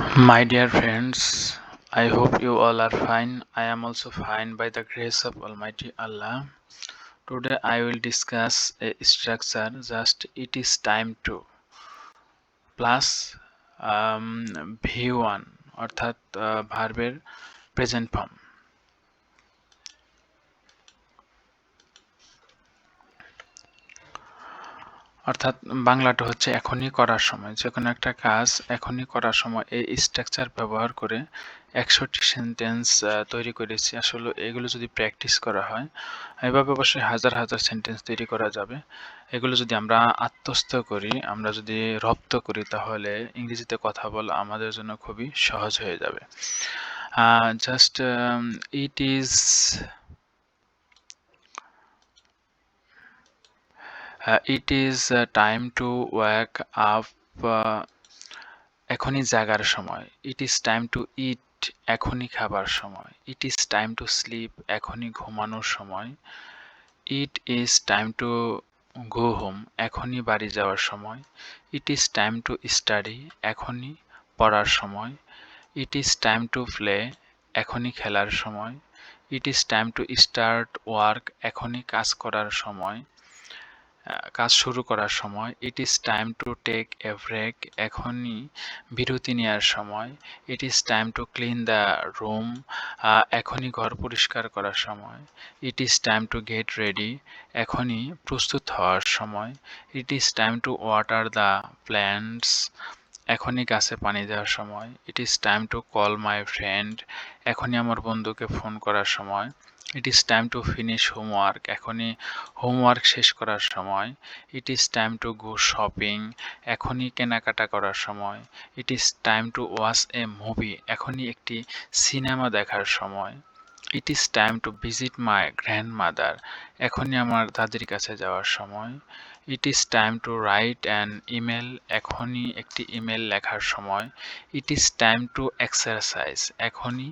My dear friends, I hope you all are fine. I am also fine by the grace of Almighty Allah. Today I will discuss a structure just it is time to plus um, V1 অর্থাৎ ভার্বের present form অর্থাৎ বাংলাটা হচ্ছে এখনই করার সময়। যে কোনো একটা কাজ এখনই করার সময়। এই স্ট্রাকচার ব্যবহার করে একশোটি সেন্টেন্স তৈরি করেছি। আসলে এগুলো যদি প্র্যাকটিস করা হয়, এভাবে অবশ্যই হাজার হাজার সেন্টেন্স তৈরি করা যাবে। এগুলো যদি আমরা আত্মস্থ করি, আমরা যদি রপ্ত করি, তাহলে ইংরেজিতে কথা বলা আমাদের জন্য খুবই সহজ হয়ে যাবে। Just it is it is time to wake up এখনই জাগার সময়। It is time to eat এখনই খাবার সময়। It is time to sleep এখনই ঘুমানোর সময়। It is time to go home এখনই বাড়ি যাওয়ার সময়। It is time to study এখনই পড়ার সময়। It is time to play এখনই খেলার সময়। It is time to start work এখনই কাজ করার সময়। কাজ শুরু করার সময় it is time to take a break এখনই বিরতি নেওয়ার সময় it is time to clean the room এখনই ঘর পরিষ্কার করার সময় it is time to get ready এখনই প্রস্তুত হওয়ার সময় it is time to water the plants এখনই গাছে পানি দেওয়ার সময় it is time to call my friend এখনই আমার বন্ধুকে ফোন করার সময় it is time to finish homework এখনই হোমওয়ার্ক শেষ করার সময়। It is time to go shopping এখনই কেনাকাটা করার সময়। It is time to watch a movie এখনই একটি সিনেমা দেখার সময়। It is time to visit my grandmother এখনই আমার দাদির কাছে যাওয়ার সময়। It is time to write an email এখনই একটি ইমেল লেখার সময়। It is time to exercise এখনই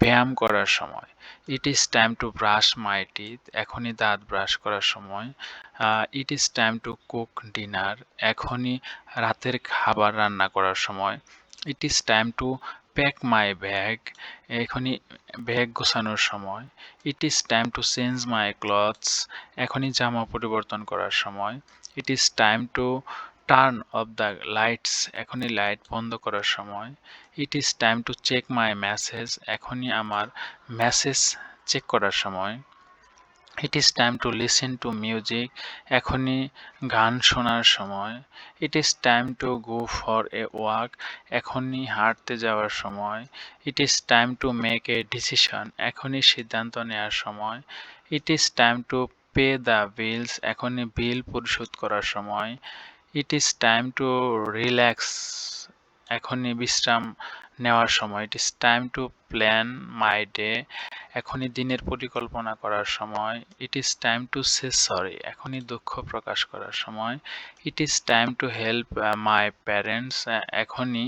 ব্যায়াম করার সময়। It is time to brush my teeth এখনই দাঁত ব্রাশ করার সময়। It is time to cook dinner এখনই রাতের খাবার রান্না করার সময়। It is time to pack my bag এখনই ব্যাগ গোছানোর সময়। It is time to change my clothes এখনই জামা পরিবর্তন করার সময়। It is time to turn off the lights এখনই লাইট বন্ধ করার সময়। It is time to check my message এখনই আমার মেসেজ চেক করার সময়। It is time to listen to music এখনই গান শোনার সময়। It is time to go for a walk এখনই হাঁটতে যাওয়ার সময়। It is time to make a decision এখনই সিদ্ধান্ত নেওয়ার সময়। It is time to pay the bills এখনই বিল পরিশোধ করার সময়। It is time to relax এখনই বিশ্রাম নেওয়ার সময়। It is time to plan my day এখনই দিনের পরিকল্পনা করার সময় it is time to say sorry এখনই দুঃখ প্রকাশ করার সময় it is time to help my parents এখনই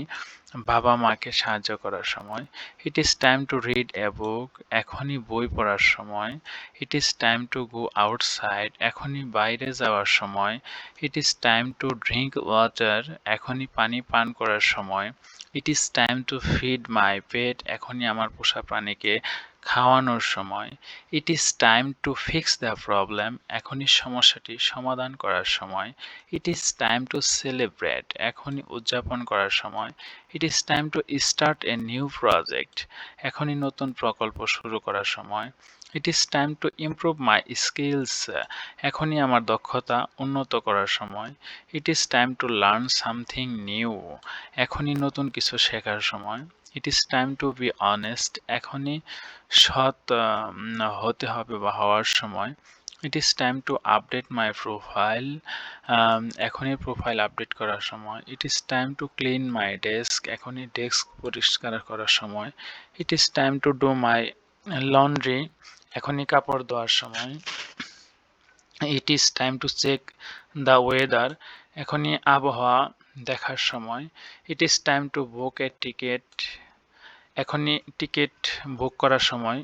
বাবা মাকে সাহায্য করার সময় it is time to read a book এখনই বই পড়ার সময় it is time to go outside এখনই বাইরে যাওয়ার সময় it is time to drink water এখনই পানি পান করার সময় it is time to feed my pet এখনই আমার পোষা প্রাণীকে খাওয়ানোর সময় it is time to fix the problem এখনই সমস্যাটি সমাধান করার সময় it is time to celebrate এখনই উদযাপন করার সময় it is time to start a new project এখনই নতুন প্রকল্প শুরু করার সময় it is time to improve my skills এখনই আমার দক্ষতা উন্নত করার সময় it is time to learn something new এখনই নতুন কিছু শেখার সময়। It is time to be honest এখনই সৎ হতে হবে বা হওয়ার সময়। It is time to update my profile এখনই প্রোফাইল আপডেট করার সময়। It is time to clean my desk এখনই ডেস্ক পরিষ্কার করার সময়। It is time to do my laundry এখনই কাপড় ধোয়ার সময়। It is time to check the weather এখনই আবহাওয়া দেখার সময়। It is time to book a ticket এখনই টিকিট বুক করার সময়।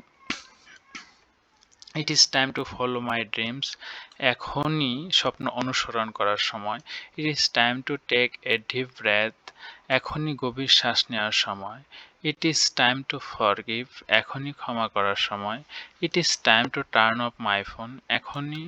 It is time to follow my dreams এখনই স্বপ্ন অনুসরণ করার সময়। It is time to take a deep breath এখনই গভীর শ্বাস নেওয়ার সময়। It is time to forgive এখনই ক্ষমা করার সময়। It is time to turn off my phone এখনই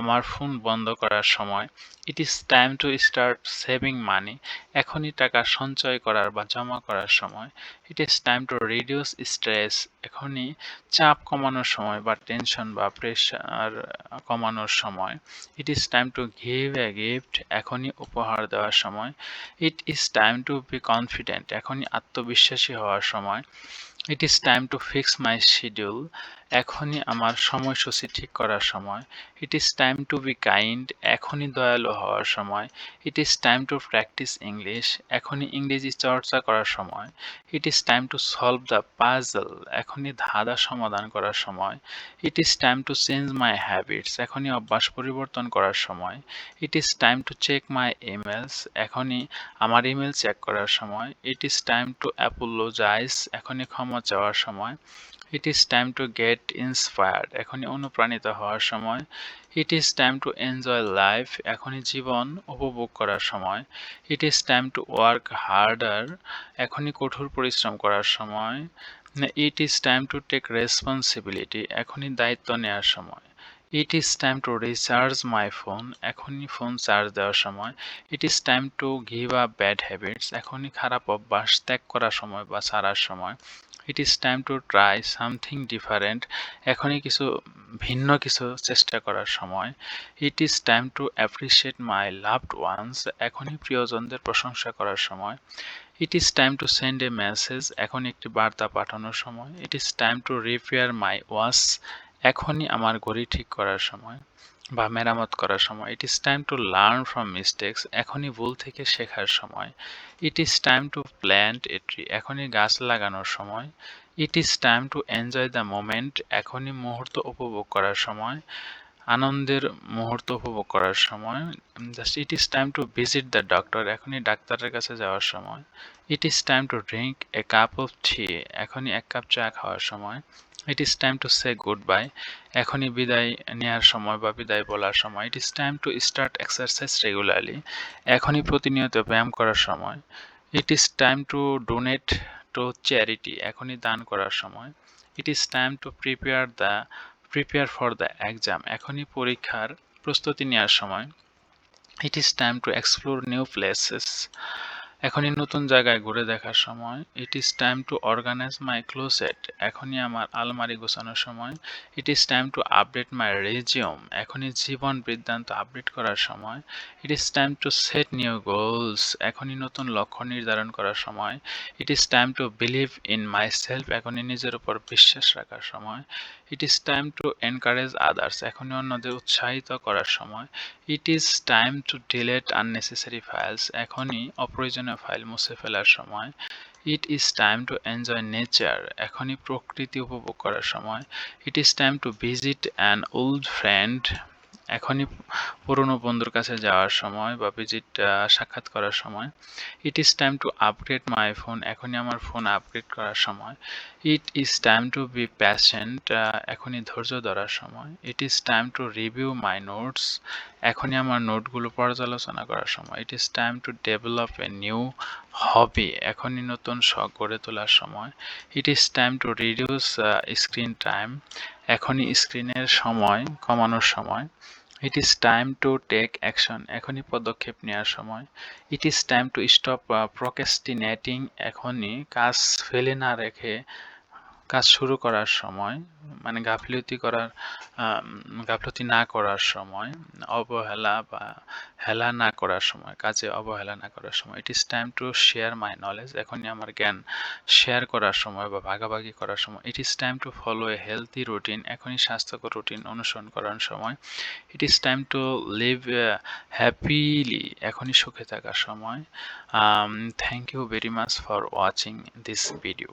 আমার ফোন বন্ধ করার সময়। It is time to start saving money এখনই টাকা সঞ্চয় করার বা জমা করার সময়। It is time to reduce stress এখনই চাপ কমানোর সময় বা টেনশন বা প্রেশার কমানোর সময়। It is time to give a gift এখনই উপহার দেওয়ার সময়। It is time to be confident এখনই আত্মবিশ্বাসী হওয়ার সময়। It is time to fix my schedule এখনই আমার সময়সূচি ঠিক করার সময়। It is time to be kind এখনই দয়ালু হওয়ার সময়। It is time to practise English এখনই ইংরেজি চর্চা করার সময়। It is time to solve the puzzle এখনই ধাঁধা সমাধান করার সময়। It is time to change my habits এখনই অভ্যাস পরিবর্তন করার সময়। It is time to check my emails এখনই আমার ইমেল চেক করার সময়। It is time to apologise এখনই ক্ষমা চাওয়ার সময়। It is time to get inspired এখনই অনুপ্রাণিত হওয়ার সময়। It is time to enjoy life এখনই জীবন উপভোগ করার সময়। It is time to work harder এখনই কঠোর পরিশ্রম করার সময়। It is time to take responsibility এখনই দায়িত্ব নেওয়ার সময়। It is time to recharge my phone এখনই ফোন চার্জ দেওয়ার সময়। It is time to give up bad habits এখনই খারাপ অভ্যাস ত্যাগ করার সময় বা ছাড়ার সময়। It is time to try something different এখনই কিছু ভিন্ন কিছু চেষ্টা করার সময়। It is time to appreciate my loved ones এখনই প্রিয়জনদের প্রশংসা করার সময়। It is time to send a message এখন একটি বার্তা পাঠানোর সময়। It is time to repair my watch এখনই আমার ঘড়ি ঠিক করার সময়। বা মেরামত করার সময় it is time to learn from mistakes এখনই ভুল থেকে শেখার সময়। It is time to plant a tree এখনই গাছ লাগানোর সময়। It is time to enjoy the moment এখনই মুহূর্ত উপভোগ করার সময়। আনন্দের মুহূর্ত উপভোগ করার সময়। Just it is time to visit the doctor এখনই ডাক্তারের কাছে যাওয়ার সময়। It is time to drink a cup of tea এখনই এক কাপ চা খাওয়ার সময়। It is time to say goodbye এখনই বিদায় নেওয়ার সময় বা বিদায় বলার সময়। It is time to start exercise regularly এখনই প্রতিনিয়ত ব্যায়াম করার সময়। It is time to donate to charity এখনই দান করার সময়। It is time to prepare the prepare for the exam এখনই পরীক্ষার প্রস্তুতি নেওয়ার সময়। It is time to explore new places এখনই নতুন জায়গায় ঘুরে দেখার সময়। It is time to organise my closet এখনই আমার আলমারি গোছানোর সময়। It is time to update my resume এখনই জীবন বৃত্তান্ত আপডেট করার সময়। It is time to set new goals এখনই নতুন লক্ষ্য নির্ধারণ করার সময়। It is time to believe in myself এখনই নিজের উপর বিশ্বাস রাখার সময়। It is time to encourage others এখনই অন্যদের উৎসাহিত করার সময়। It is time to delete unnecessary files এখনই অপ্রয়োজনীয় ফাইল মুছে ফেলার সময়। It is time to enjoy nature এখনই প্রকৃতি উপভোগ করার সময়। It is time to visit an old friend এখনই পুরনো বন্ধুর কাছে যাওয়ার সময় বা ভিজিট সাক্ষাৎ করার সময় it is time to upgrade my phone এখনই আমার ফোন আপগ্রেড করার সময় it is time to be patient এখনই ধৈর্য ধরার সময় it is time to review my notes এখনই আমার নোটগুলো পর্যালোচনা করার সময় it is time to develop a new hobby এখনই নতুন শখ গড়ে তোলার সময় it is time to reduce screen time এখনই স্ক্রিনের সময় কমানোর সময় it is time to take action এখনই পদক্ষেপ নেওয়ার সময়। It is time to stop procrastinating এখনই কাজ ফেলে না রেখে কাজ শুরু করার সময় মানে গাফিলতি করার গাফিলতি না করার সময়, অবহেলা বা হেলা না করার সময়, কাজে অবহেলা না করার সময় it is time to share my knowledge এখনই আমার জ্ঞান শেয়ার করার সময় বা ভাগাভাগি করার সময় it is time to follow a healthy routine এখনই স্বাস্থ্যকর রুটিন অনুসরণ করার সময় it is time to live happily এখনই সুখে থাকার সময় thank you very much for watching this video